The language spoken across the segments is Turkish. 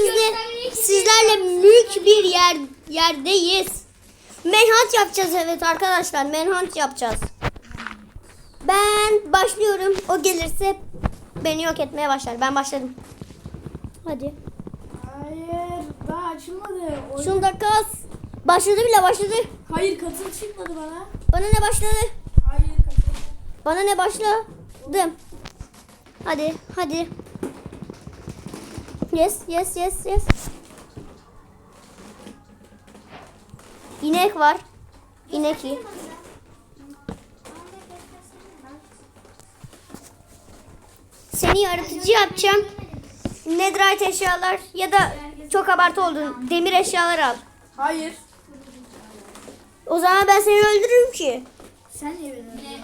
sizle sizlerle büyük bir yer yerdeyiz. Menhunt yapacağız evet arkadaşlar. Menhunt yapacağız. Ben başlıyorum. O gelirse beni yok etmeye başlar. Ben başladım. Hadi. Hayır daha açılmadı. Oyun- Şunu da kas. Başladı bile başladı. Hayır katıl çıkmadı bana. Bana ne başladı? Hayır katıl. Bana ne başladım? Hadi, hadi. Yes, yes, yes, yes. İnek var. İnek iyi. Seni yaratıcı yapacağım. Netherite eşyalar ya da çok abartı oldun. Demir eşyalar al. Hayır. O zaman ben seni öldürürüm ki. Sen niye beni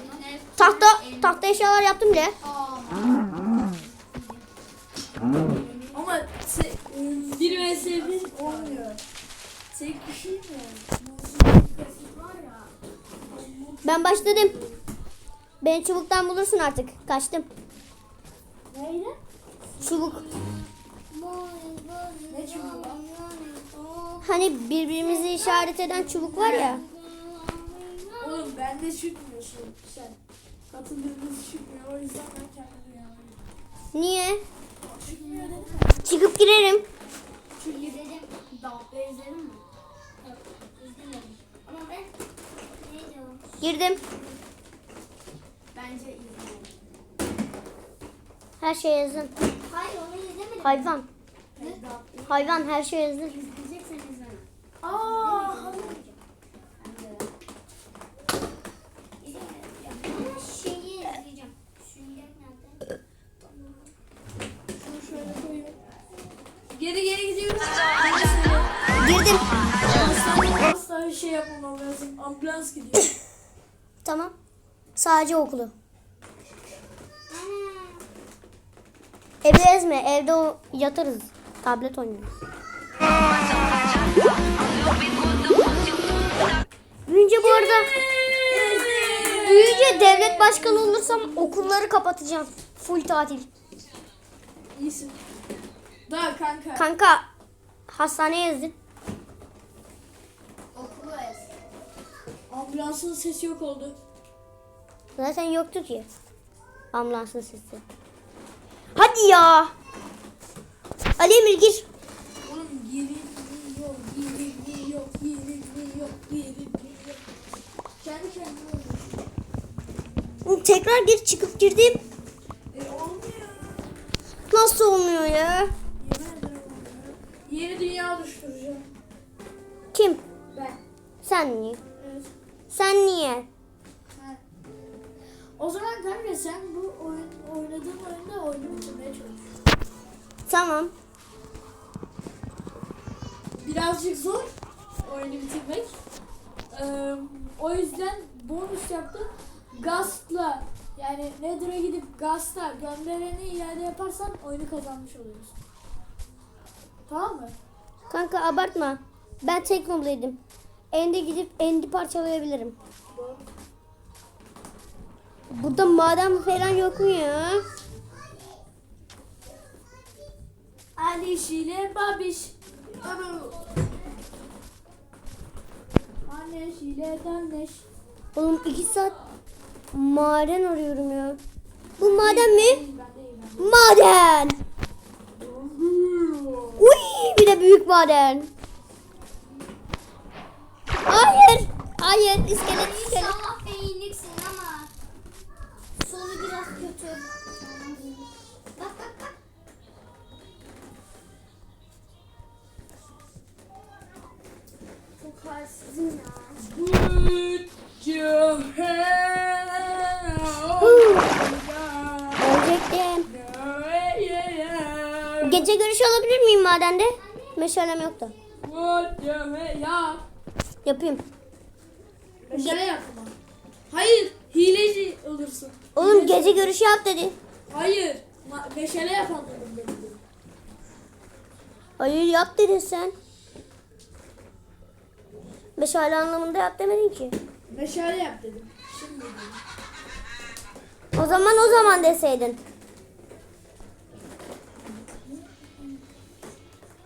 Tahta tahta eşyalar yaptım bile. Ama bir vs bir olmuyor. Tek kişi mi? var ya. Ben başladım. Beni çubuktan bulursun artık. Kaçtım. Neydi? Çubuk. Ne çubuğu? Hani birbirimizi işaret eden çubuk var ya. Oğlum bende çıkmıyorsun sen. Katıldığımız çıkmıyor o yüzden ben kendim. Niye? Çıkıp girerim. Çünkü dedim. Dalga izledin mi? Girdim. Bence izlemedim. Her şey yazın. Hayır onu izlemedim. Hayvan. Hayvan her şey yazın. İzleyeceksen izleme. Aa, şeyi izleyeceğim. Sünger nerede? Şunu şöyle koyayım. Geri geri gidiyoruz. Girdim. Asla, asla şey yapmamam lazım. Ambulans gidiyor. Tamam. Sadece okulu. Evi ezme. Evde o yatarız. Tablet oynuyoruz. Büyünce bu arada büyüyünce devlet başkanı olursam okulları kapatacağım. Full tatil. İyisin. Daha kanka. Kanka hastaneye yazdın. Okulu ez. Ambulansın sesi yok oldu. Zaten yoktu ki. Ambulansın sesi. Hadi ya. Ali Emir gir. Oğlum girilmiyor, girilmiyor, girilmiyor, girilmiyor. Kendi kendine oluyor. Tekrar gir çıkıp girdim. E olmuyor. Nasıl olmuyor ya? Yemin ederim olmuyor. Yeni dünya oluşturacağım. Kim? Ben. Sen niye? Sen niye? Ha. O zaman kanka sen bu oyun, oynadığın oyunda oyunu bitirmeye çalış. Tamam. Birazcık zor oyunu bitirmek. Ee, o yüzden bonus yaptım. Gast'la yani Nether'a gidip Gast'a göndereni iade yaparsan oyunu kazanmış oluyorsun. Tamam mı? Kanka abartma. Ben Teknoblade Endi gidip Endi parçalayabilirim. Burada maden falan yok mu ya? Aliş ile Babiş. Anneş ile Danneş. Oğlum iki saat maden arıyorum ya. Bu maden mi? Maden. Uy bir de büyük maden. Hayır. Hayır iskelet iskelet. İnşallah beğenirsin ama sonu biraz kötü. Bak bak bak. Çok halsizim ya. Put your hand up. Ölecektim. Gece görüşü alabilir miyim madende? Meşalem yok da. Put your hand ya. Yapayım. Meşale yapma. Hayır, hileci olursun. Oğlum Hileci- gece görüşü yap dedi. Hayır, meşale ben dedim. Hayır yap dedin sen. Meşale anlamında yap demedin ki. Meşale yap dedim. Şimdi dedim. O zaman o zaman deseydin.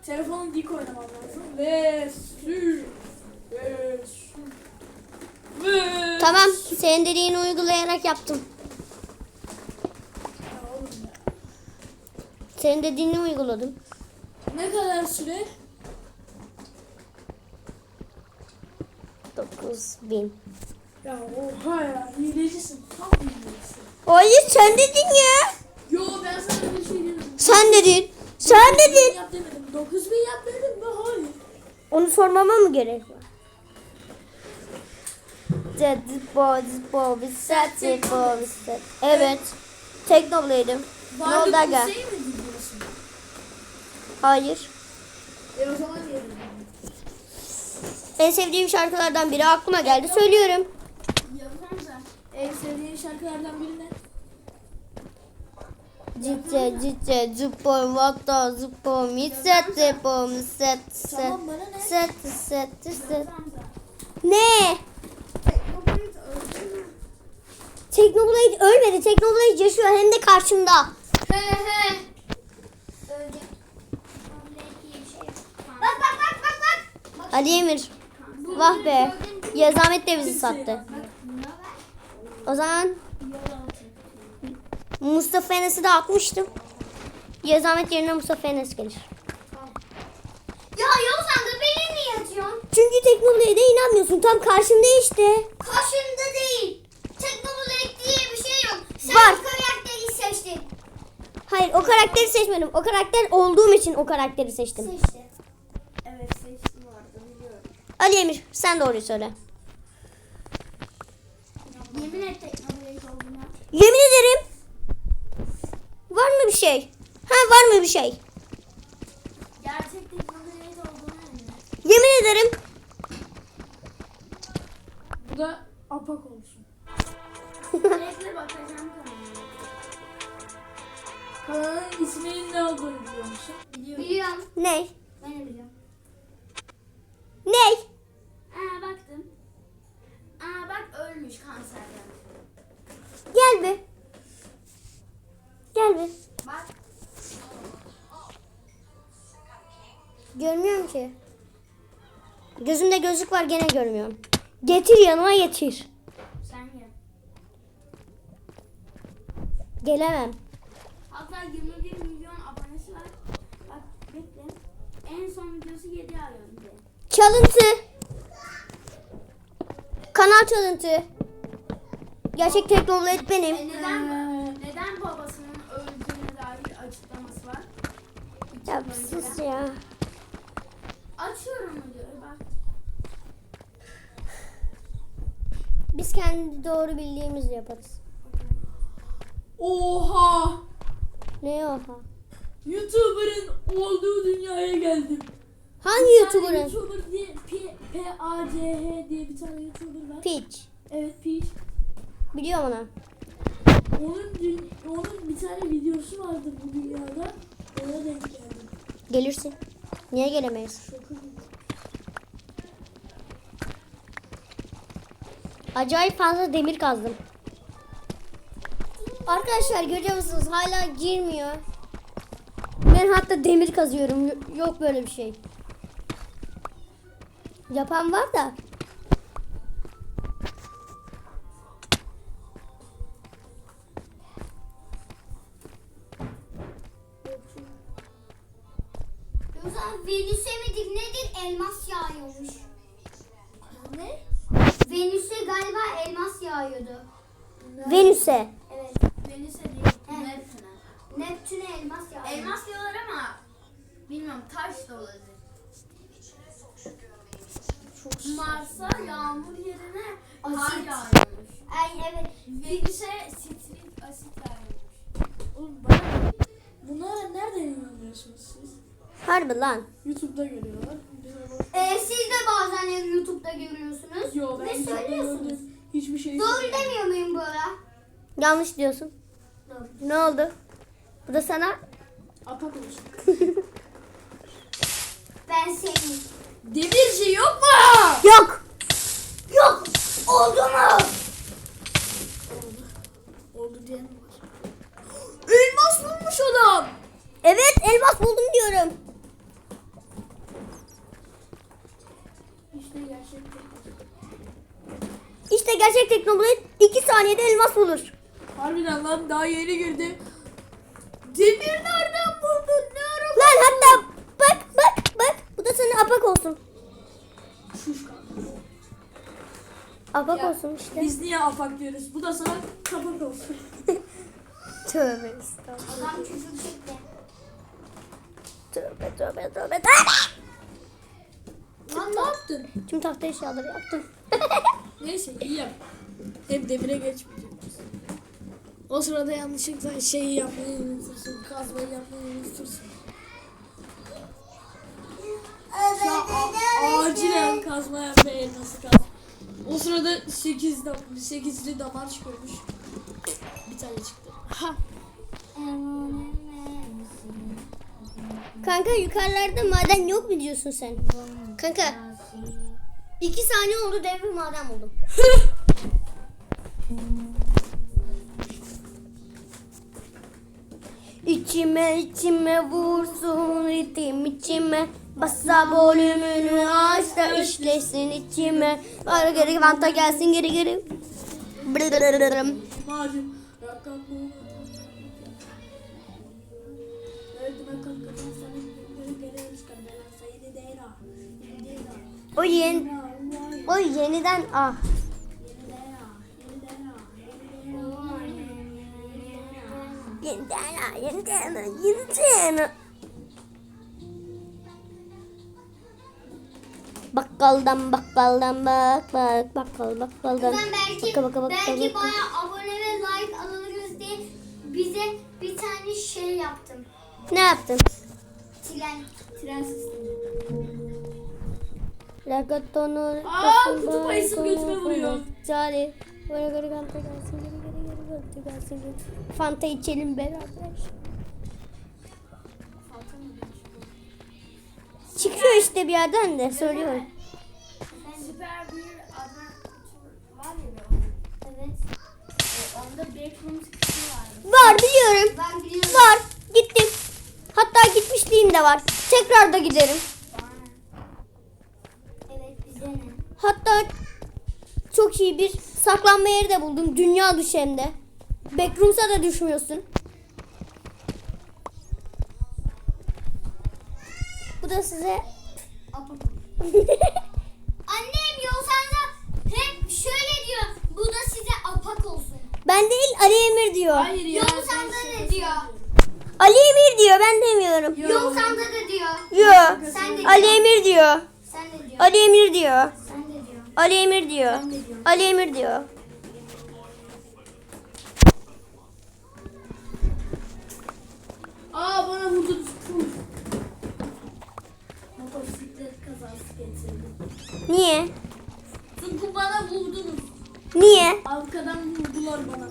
Telefonun dik oynamam lazım. Ve sür. Tamam senin dediğini uygulayarak yaptım. Senin dediğini uyguladım. Ne kadar süre? 9000. Ya oha ya hilecisin. Tam hilecisin. Hayır sen dedin ya. Yo ben sana bir şey dedim. Sen dedin. Sen dedin. Yap demedim. 9000 yap dedim? Hayır. Onu sormama mı gerek var? Zippo, zippo, set, zippo, set. Evet. Teknoblade'im. Ne oldu aga? Hüseyin mi dinliyorsun? Hayır. E o zaman yerim. En sevdiğim şarkılardan biri aklıma geldi. Söylüyorum. En sevdiğin şarkılardan biri ne? Citte, citte, zippo, vatta, zippo, set, zippo, set, set. Set, set, set. Ne? Teknoblade ölmedi. Teknoblade yaşıyor hem de karşımda. He şey yok. Bak bak bak bak bak. Bak Ali Emir. Vah be. Yazamet de bizi sattı. Buna ver. O zaman. Mustafa Enes'i de atmıştım. Yazamet yerine Mustafa Enes gelir. Ya Yavuz amca beni niye atıyorsun? Çünkü Teknoblade'e inanmıyorsun. Tam karşımda işte. Karşımda değil. Teknolojik diye bir şey yok. Sen Var. karakteri seçtin. Hayır o karakteri seçmedim. O karakter olduğum için o karakteri seçtim. Seçti. Evet seçtim orada biliyorum. Ali Emir sen doğruyu söyle. Yemin et teknolojik olduğuna. Yemin ederim. Var mı bir şey? Ha var mı bir şey? Gerçek teknolojik olduğuna eminim. Yemin ederim. Bu da apak olsun. Bakacağım kanalına. Kanalın isminin ne olduğunu biliyor musun? Biliyorum. Ne? Ben de biliyorum. Ne? Aa baktım. Aa bak ölmüş kanserden. Gel bir. Gel bir. Bak. Görmüyorum ki. Gözümde gözlük var gene görmüyorum. Getir yanıma getir. Sen gel. Gelemem. Hatta 21 milyon abonesi var. Bak bekle. En son videosu 7 ay önce. Çalıntı. Kanal çalıntı. Gerçek Teknoblade benim. E neden neden babasının öldüğüne dair açıklaması var? Ya sus ya. Açıyorum videoyu bak. Biz kendi doğru bildiğimizi yaparız. Oha! Ne oha? YouTuber'ın olduğu dünyaya geldim. Hangi YouTuber'ın? YouTuber diye P, P A C H diye bir tane YouTuber var. Peach. Evet Peach. Biliyorum onu. Onun dün- onun bir tane videosu vardı bu dünyada. Ona denk geldim. Gelirsin. Niye gelemeyiz? Acayip fazla demir kazdım. Arkadaşlar görüyor musunuz? Hala girmiyor. Ben hatta demir kazıyorum. Yo- Yok böyle bir şey. Yapan var da. Venüs'e sitrik asit yağıyormuş. Oğlum bana bunlara nereden inanıyorsunuz siz? Harbi lan. YouTube'da görüyorlar. Ee, siz de bazen YouTube'da görüyorsunuz. Yo ben ne YouTube'da söylüyorsunuz? Hiçbir şey Doğru söylemiyorum. demiyor muyum bu ara? Yanlış diyorsun. Doğru. Ne oldu? Bu da sana Apak olsun. Ben sevmiyorum. Demirci yok mu? yok. Yok. Oldu mu? Elmas bulmuş adam. Evet elmas buldum diyorum. İşte gerçek İşte gerçek teknoloji 2 saniyede elmas bulur. Harbiden lan daha yeni girdi. Demir nereden buldun? Ne ara Lan hatta bak bak bak bu da sana apak olsun. Şuşka. Apak Ya, olsun işte. Biz niye afak diyoruz? Bu da sana kapak olsun. Tövbe estağfurullah. Adam çocuk çekti. Tövbe tövbe tövbe tövbe. Lan ne yaptın? Tüm tahta eşyaları yaptım. Neyse iyi yap. Hep demire geçmeyeceğiz. O sırada yanlışlıkla şeyi yapmayı unutursun. Kazmayı yapmayı unutursun. Acilen kazma yap ve elması kaz. O sırada 8 dam 8'li damar çıkıyormuş. Bir tane çıktı. Ha. Kanka yukarılarda maden yok mu diyorsun sen? Kanka 2 saniye oldu dev bir maden buldum. İçime içime vursun ritim içime Bassa volümünü aç da işlesin içime Ara geri vanta gelsin geri geri Brrrrrrrım. Macun. O yeni, o yeniden ah Yeni değil ha. Yeni değil ha. Yeni değil ha. Yeniden ah yeniden yeniden Bakkaldan bakkaldan bak bak bakkal bakkaldan Ben belki Baka baka baka belki baka. bayağı abone ve like alırız diye bize bir tane şey yaptım. Ne yaptın? Tren, tren sistemi. Lagatonu Aa, kutup ayısı götüme vuruyor. Cari Böyle geri kanta gelsin geri geri geri geri gelsin. Fanta içelim beraber Çıkıyor işte bir yerden de söylüyorum Süper bir var ya. Evet. E, Onda. Var biliyorum Ben biliyorum. Var gittim Hatta gitmişliğim de var Tekrar da giderim Evet bize ne? Hatta çok iyi bir saklanma yeri de buldum. Dünya dışı hem de. Backrooms'a da düşmüyorsun. Bu da size Annem yolsanza hep şöyle diyor. Bu da size apak olsun. ben değil Ali Emir diyor. Hayır ya. Yolsanza da diyor. Ali Emir diyor ben demiyorum. Yolsanza da diyor. Yo. Sen de Ali diyor. Emir diyor. Sen de diyor. Ali Emir diyor. Ali Emir diyor. Ali Emir diyor. Aa bana vurdunuz. Puh. Motosiklet kazası getirdim. Niye? Çünkü bana vurdunuz. Niye? Arkadan vurdular bana.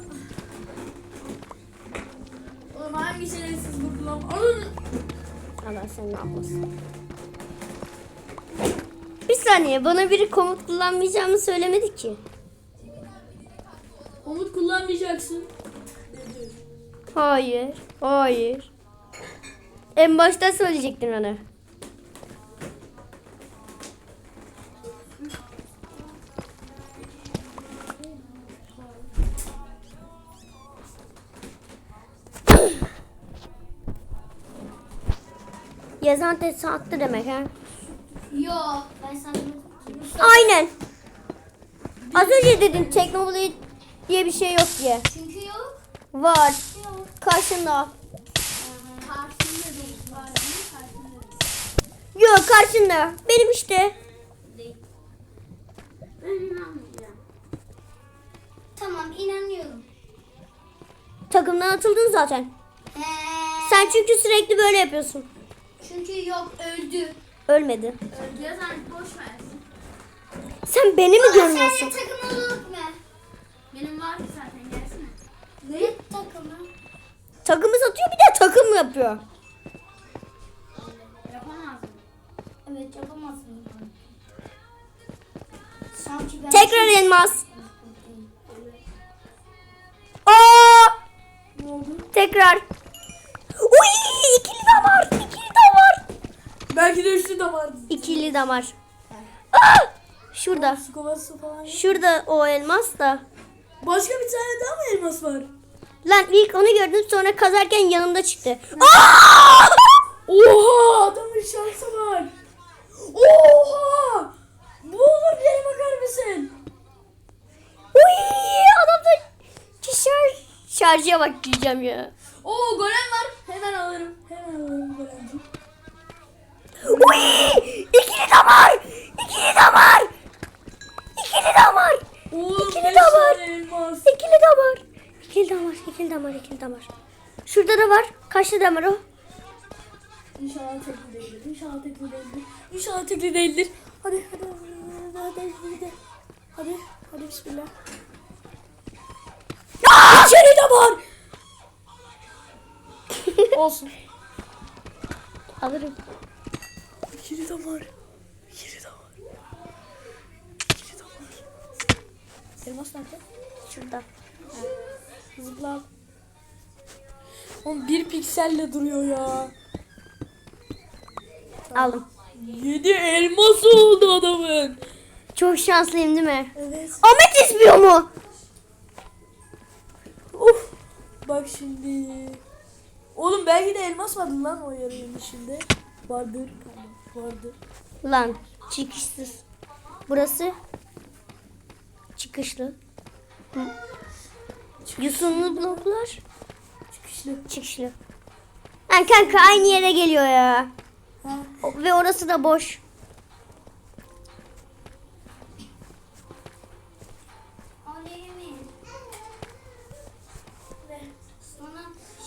Oğlum hangi şerefsiz vurdular? Alın. Allah sen ne yapmasın? Bir saniye bana biri komut kullanmayacağımı söylemedi ki. Komut kullanmayacaksın. Hayır. Hayır. En başta söyleyecektin bana. Yazan test attı demek ha. Yo ben sana Aynen. Az önce dedin teknoloji diye bir şey yok diye. Çünkü yok. Var. Yok. Karşında. Karşımda değil. Var değil. Yok karşında. Benim işte. Ben inanmayacağım. Tamam inanıyorum. Takımdan atıldın zaten. Ee, Sen çünkü sürekli böyle yapıyorsun. çünkü yok öldü. Ölmedi. Yazan boş versin. Sen beni mi Aa, görmüyorsun? Seninle takım oluruk mu? Benim var zaten gelsene. Ne takımı? Takımı satıyor bir de takım yapıyor. Yapamazdım. Evet yapamazsın. Sanki ben... Tekrar elmas. Aa! Tekrar. Uy, ikili damar. İkili damar. Belki de üçlü de vardı. İkili damar. Aa! Şurada. Kovası falan yok. Şurada o elmas da. Başka bir tane daha mı elmas var? Lan ilk onu gördüm sonra kazarken yanımda çıktı. Aa! Oha adamın şansı var. Oha! Bu olur yere bakar mısın? Uy, adamda şarj, şarjıya bak diyeceğim ya. Oo golem var. Hemen alırım. Hemen alırım golemci. Uy, ikili damar. İkili damar. İkili damar. Oğlum İkili tane elmas. İkili damar. İkili damar. İkili damar. İkili damar. Şurada da var. Kaçlı damar o? İnşallah tekli değildir. İnşallah tekli değildir. İnşallah tekli değildir. Hadi hadi hadi hadi hadi. Hadi bismillah. Aa! İçeri de var. Olsun. Alırım. İçeri de var. İçeri de var. İçeri de var. Elmas nerede? Şurada. Zıpla. Oğlum bir pikselle duruyor ya. Aldım. Yedi elmas oldu adamın. Çok şanslıyım değil mi? Evet. Ahmet istiyor mu? Uf. Bak şimdi. Oğlum belki de elmas vardı lan o yarının içinde. Vardır. Vardır. Lan çıkışsız. Burası çıkışlı. Hı. Yusunlu bloklar Çıkışlı. çıkışlı. Ha kanka aynı yere geliyor ya. Ha. Ve orası da boş.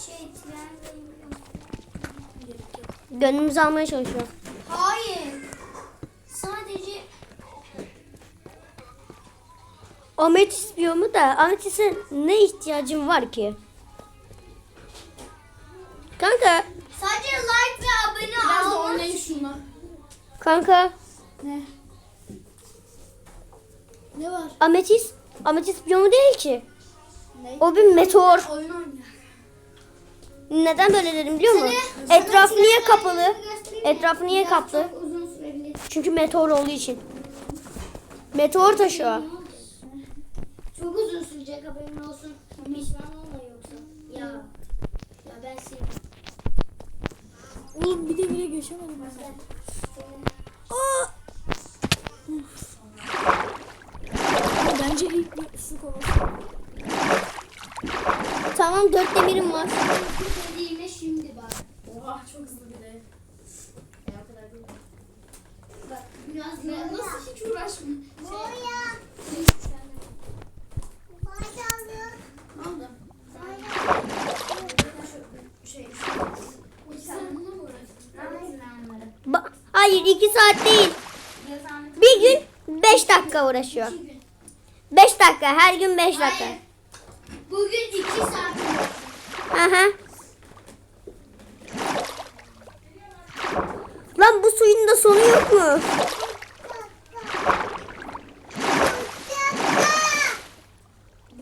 Şey Gönlümüzü almaya çalışıyor. Hayır. Sadece Ahmet istiyor mu da Ahmet ise ne ihtiyacım var ki? Kanka, sadece like ve abone Biraz da oynayın şunla. kanka Ne? Ne var? Ametis, Ametis biyomu değil ki. Ne? O bir meteor. Oyun oynuyor. Neden böyle dedim biliyor musun? Etrafı niye kapalı? Etrafı niye kaplı? Çünkü meteor olduğu için. Meteor taşı o. Çok uzun sürecek haberin olsun. Pişman olma yoksa. Ya. Ya ben seni. Oğlum bir de bile geçemedim ben. Aa! Uf. Ama Bence ilk bir su kovası. Tamam dört demirim var. Dediğime şimdi bak. Oha çok hızlı bir de. Ya kadar değil. Bak biraz daha. nasıl hiç oldu? Şey. Ba- Hayır iki saat değil. Bir gün beş dakika uğraşıyor. Beş dakika her gün beş dakika. Hayır. Bugün iki saat. Aha. Lan bu suyun da sonu yok mu?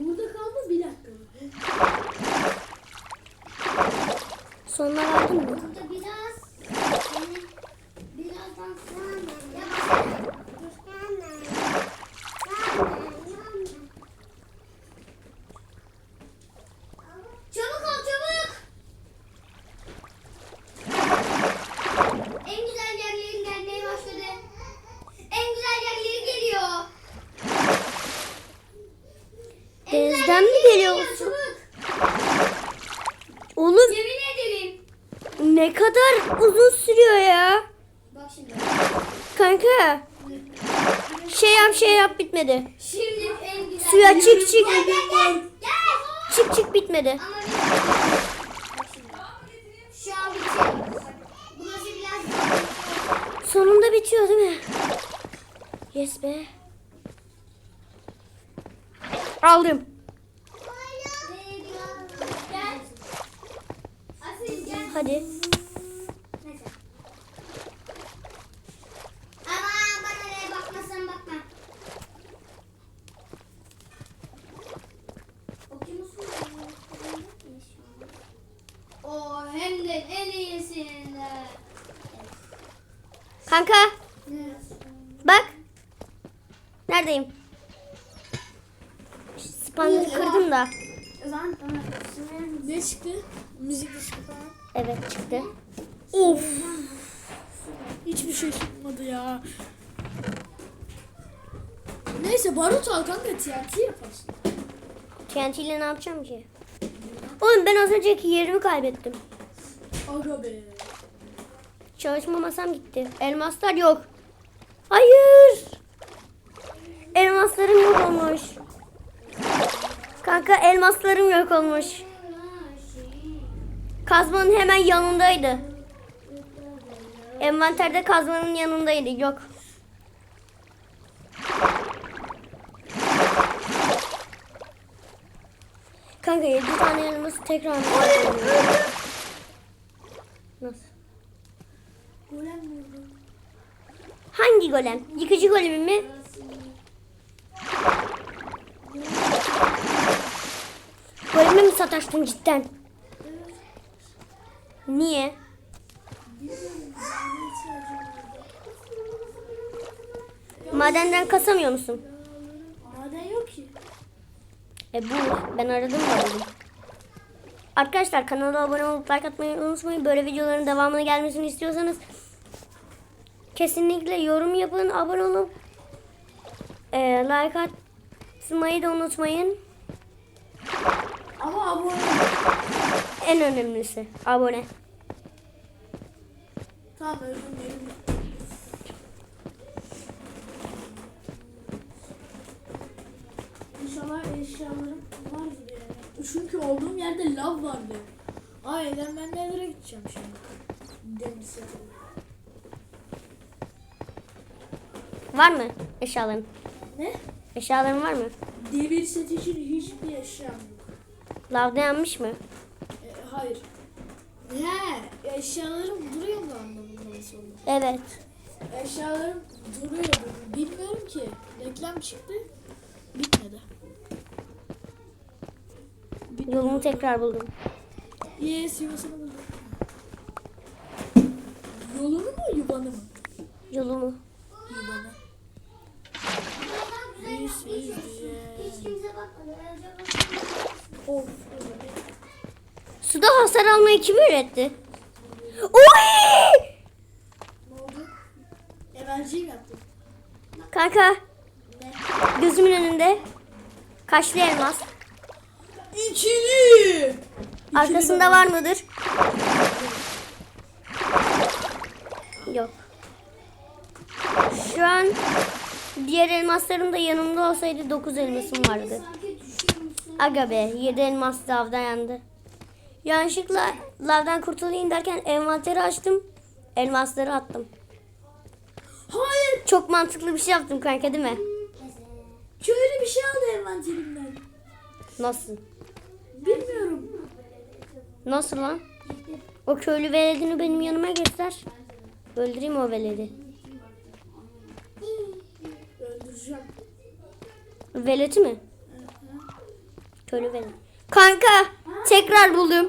Burada kalma bir dakika. Sonuna verdin mi? Burada biraz. Yani birazdan sonra. Ya bak. Çabuk ol çabuk. En güzel yerlerin gelmeye başladı. En güzel yerleri geliyor. En güzel Denizden mi yerleri geliyor? Çabuk. Oğlum Yemin ederim. ne kadar uzun sürüyor ya. Bak şimdi. Kanka. Şey yap şey yap bitmedi. Şimdi en güzel. Suya çık çık. Gel gel gel. Çık çık bitmedi. Ama bir- Bak şimdi. Şu an bitiyor. Burası biraz Sonunda bitiyor değil mi? Yes be. Aldım. Hadi. Neyse. Ama bana ne bakmasan bakma. Okyanusun O hem de en iyisinden. Kanka Ne? bak. Neredeyim? Spanner'ı kırdım da. O zaman bana sınırın Ne çıktı? Müzik dışı falan. Çıktı. Of. Hiçbir şey çıkmadı ya. Neyse barut al kanka TNT yaparsın. TNT ile ne yapacağım ki? Oğlum ben az önceki yerimi kaybettim. Aga be. Çalışma masam gitti. Elmaslar yok. Hayır. Elmaslarım yok olmuş. Kanka elmaslarım yok olmuş. Kazmanın hemen yanındaydı. Envanterde kazmanın yanındaydı. Yok. Kanka 7 tane elması tekrar? Nasıl? Hangi golem? Yıkıcı golemi mi? Golemi mi sataştın cidden? Niye? Madenden kasamıyor musun? Maden yok ki. E bu ben aradım da buldum. Arkadaşlar kanala abone olup like atmayı unutmayın. Böyle videoların devamını gelmesini istiyorsanız kesinlikle yorum yapın, abone olup e, like atmayı da unutmayın. Ama abone En önemlisi abone. Tamam özür dilerim. İnşallah eşyalarım var gibi yani. Çünkü olduğum yerde lav vardı. Aynen ben nereye gideceğim şimdi? Seti. Var mı eşyaların? Ne? Eşyaların var mı? Demir seti için hiçbir eşyam yok. Lavda yanmış mı? Hayır. He, eşyalarım duruyor mu anlamında nasıl oldu? Evet. Eşyalarım duruyordu. Bilmiyorum ki. Reklam çıktı. Bitmedi. Bitmedi. Yolumu tekrar buldum. Yes, yuvasını buldum. Yolunu mu yuvanı mı? Yolumu. Yuvanı. Yes, yes, yes. hiç kimse bakmadı. Of. Suda hasar almayı kim üretti? Oy! Ne oldu? Emerciyi mi yaptın? Kanka Ne? gözümün önünde kaşlı elmas. İkili. Arkasında var mıdır? Yok. Şu an diğer elmaslarım da yanımda olsaydı 9 elmasım vardı. Aga be 7 elmas lavda yandı. Yanlışlıkla lavdan kurtulayım derken envanteri açtım. Elmasları attım. Hayır. Çok mantıklı bir şey yaptım kanka değil mi? Köylü bir şey aldı envanterimden. Nasıl? Bilmiyorum. Nasıl lan? O köylü veledini benim yanıma göster. Öldüreyim o veledi. Öldüreceğim. Veleti mi? Köylü velet. Kanka tekrar buldum.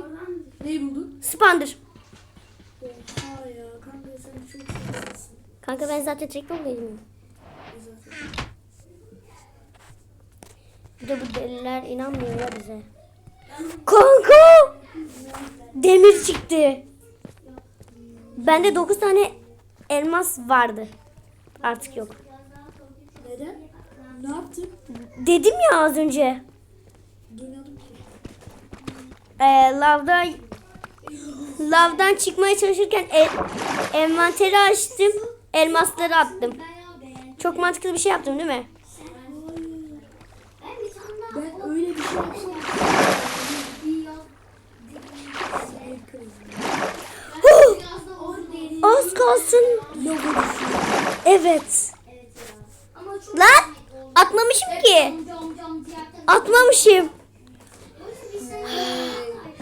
Neyi buldun? Spandır. Oha ya kanka sen çok şanslısın. Kanka ben zaten teknoldaydım. Zaten. Bir de bu deliler inanmıyor ya bize. Kanka! Demir çıktı. Bende 9 tane elmas vardı. Artık yok. Neden? Ne yaptın? Dedim ya az önce. Duymadım ki. Ee, lavda lavdan çıkmaya çalışırken el, envanteri açtım. Elmasları attım. Çok mantıklı bir şey yaptım değil mi? Ben öyle bir şey yapsam. Az kalsın. Evet. Lan atmamışım ki. Atmamışım.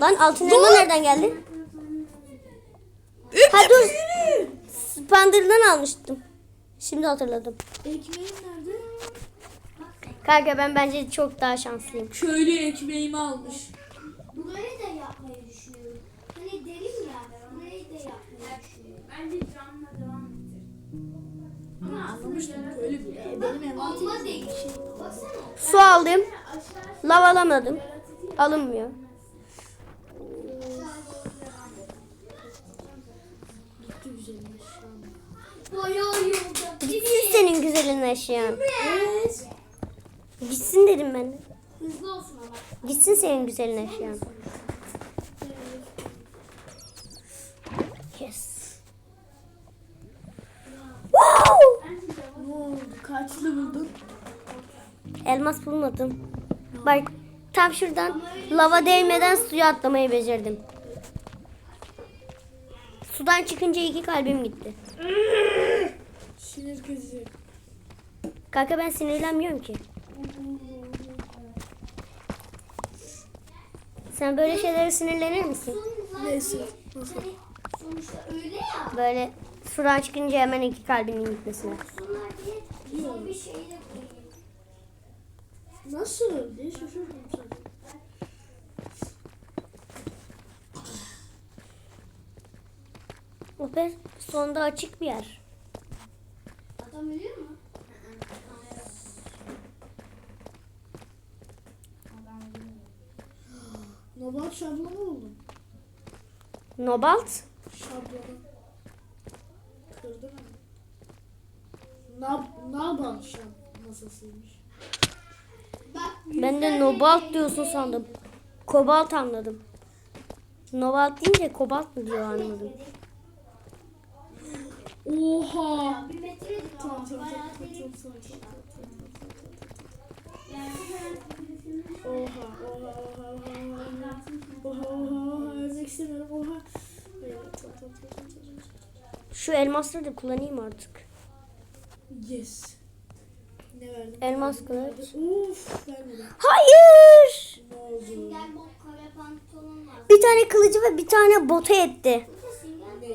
Lan altın elma nereden geldi? Ha dur. Spander'dan almıştım. Şimdi hatırladım. Ekmeğim nerede? Kanka ben bence çok daha şanslıyım. Köylü ekmeğimi almış. Burayı da yapmayı düşünüyorum. Hani derin ya. Burayı da yapmayı düşünüyorum. Bence canla devam ettir. Ne anlamı görmüştüm. Köylü bir. e, Benim envanterim. Olma değil. Baksana. Su aldım. Lav alamadım. Alınmıyor. Gitti güzelim eşyam. Bayağı yolda. Gitsin senin güzelin eşyan. Evet. Gitsin dedim ben. Hızlı olsun ama. Gitsin senin güzelin eşyan. Yes. Wow! Oldu? Kaçlı buldun? Elmas bulmadım. Bak tam şuradan lava değmeden suya atlamayı becerdim. Sudan çıkınca iki kalbim gitti. Sinir krizi. Kanka ben sinirlenmiyorum ki. Sen böyle şeylere sinirlenir misin? Neyse. Nasıl? Sonuçta öyle ya. Böyle sudan çıkınca hemen iki kalbinin gitmesine. Sunlar diye son bir şey de koyayım. Nasıl? diye şaşırdım sadece. O be sonda açık bir yer. Adam ölüyor mu? Nobel şablonu buldum. Nobalt. Şablonu. Kırdım hemen. Nab Nabal şab masasıymış. Ben de nobalt diyorsun sandım. Kobalt anladım. Nobalt deyince kobalt mı diyor anladım. Oha. Oha oha oha oha oha oha. Şu elmasları da kullanayım artık. Yes. Ne verdin? Elmas Ne kılıç. Uf vermedim. Hayır. Ne. Bir tane kılıcı ve bir tane bota etti. Burada